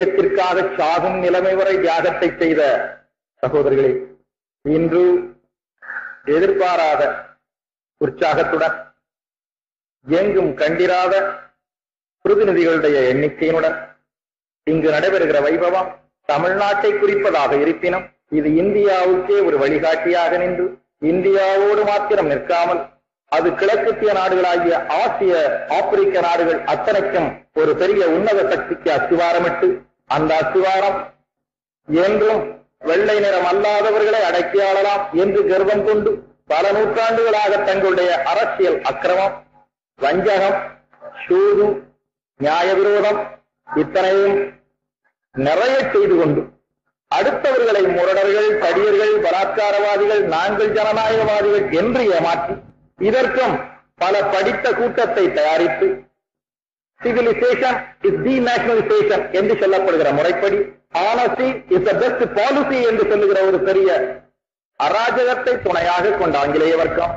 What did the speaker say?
தேசத்திற்காக சாகும் நிலைமை வரை தியாகத்தை செய்த சகோதரிகளே இன்று எதிர்பாராத உற்சாகத்துடன் எங்கும் கண்டிராத பிரதிநிதிகளுடைய எண்ணிக்கையினுடன் இங்கு நடைபெறுகிற வைபவம் தமிழ்நாட்டை குறிப்பதாக இருப்பினும் இது இந்தியாவுக்கே ஒரு வழிகாட்டியாக நின்று இந்தியாவோடு மாத்திரம் நிற்காமல் அது கிழக்கத்திய நாடுகளாகிய ஆசிய ஆப்பிரிக்க நாடுகள் அத்தனைக்கும் ஒரு பெரிய உன்னத சக்திக்கு அஸ்திவாரமிட்டு அந்த அஸ்திவாரம் என்றும் வெள்ளை நிறம் அல்லாதவர்களை அடக்கியாளலாம் என்று கர்வம் கொண்டு பல நூற்றாண்டுகளாக தங்களுடைய அரசியல் அக்கிரமம் வஞ்சகம் சூது நியாய விரோதம் இத்தனையும் நிறைய செய்து கொண்டு அடுத்தவர்களை முரடர்கள் தடியர்கள் பலாத்காரவாதிகள் நாங்கள் ஜனநாயகவாதிகள் என்று ஏமாற்றி இதற்கும் பல படித்த கூட்டத்தை தயாரித்து சிவிலைசேஷன் இஸ் தி நேஷனலைசேஷன் என்று சொல்லப்படுகிற முறைப்படி. Honesty is the best policy என்று சொல்லுகிற ஒரு பெரிய அராஜகத்தை துணையாக கொண்ட ஆங்கிலேய வர்க்கம்